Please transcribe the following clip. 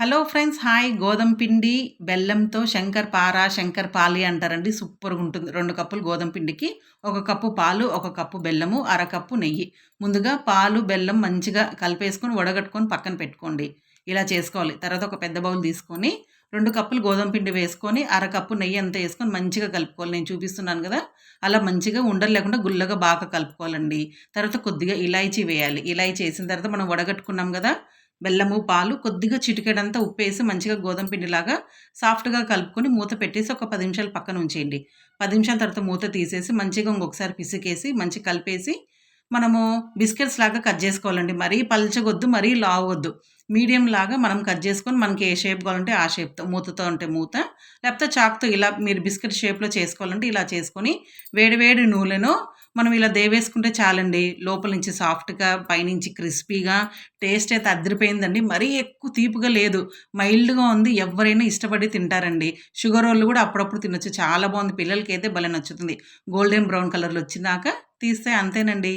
Hello friends hi. గోధుమ పిండి బెల్లంతో శంకర్ పార శంకర్ పాలి అంటారండి. సూపర్గా ఉంటుంది. రెండు కప్పులు గోధుమ పిండికి ఒక కప్పు పాలు ఒక కప్పు బెల్లము అరకప్పు నెయ్యి. ముందుగా పాలు బెల్లం మంచిగా కలిపేసుకొని వడగట్టుకొని పక్కన పెట్టుకోండి. ఇలా చేసుకోవాలి. తర్వాత ఒక పెద్ద బౌల్ తీసుకొని రెండు కప్పులు గోధుమ పిండి వేసుకొని అరకప్పు నెయ్యి అంతా వేసుకొని మంచిగా కలుపుకోవాలి. నేను చూపిస్తున్నాను కదా. అలా మంచిగా ఉండలు లేకుండా గుల్లగా బాగా కలుపుకోవాలండి. తర్వాత కొద్దిగా ఇలాయచీ వేయాలి. ఇలాయచీ వేసిన తర్వాత మనం వడగట్టుకున్నాం కదా బెల్లము పాలు కొద్దిగా చిటికెడంతా ఉప్పేసి మంచిగా గోధుమ పిండిలాగా సాఫ్ట్గా కలుపుకొని మూత పెట్టేసి ఒక పది నిమిషాలు పక్కన ఉంచేయండి. పది నిమిషాల తర్వాత మూత తీసేసి మంచిగా ఇంకొకసారి పిసికేసి మంచిగా కలిపేసి మనము బిస్కెట్స్ లాగా కట్ చేసుకోవాలండి. మరీ పల్చగొద్దు మరీ లావద్దు మీడియం లాగా మనం కట్ చేసుకొని మనకి ఏ షేప్ కావాలంటే ఆ షేప్తో మూతతో ఉంటే మూత లేకపోతే చాక్తో ఇలా మీరు బిస్కెట్ షేప్లో చేసుకోవాలంటే ఇలా చేసుకొని వేడివేడి నూనెను మనం ఇలా దేవేసుకుంటే చాలండి. లోపల నుంచి సాఫ్ట్గా పైనుంచి క్రిస్పీగా టేస్ట్ అయితే అదిరిపోయిందండి మరీ ఎక్కువ తీపుగా లేదు. మైల్డ్గా ఉంది. ఎవరైనా ఇష్టపడి తింటారండి. షుగర్ వాళ్ళు కూడా అప్పుడప్పుడు తినొచ్చు. చాలా బాగుంది. పిల్లలకి అయితే భలే నచ్చుతుంది. గోల్డెన్ బ్రౌన్ కలర్లో వచ్చినాక తీస్తే అంతేనండి.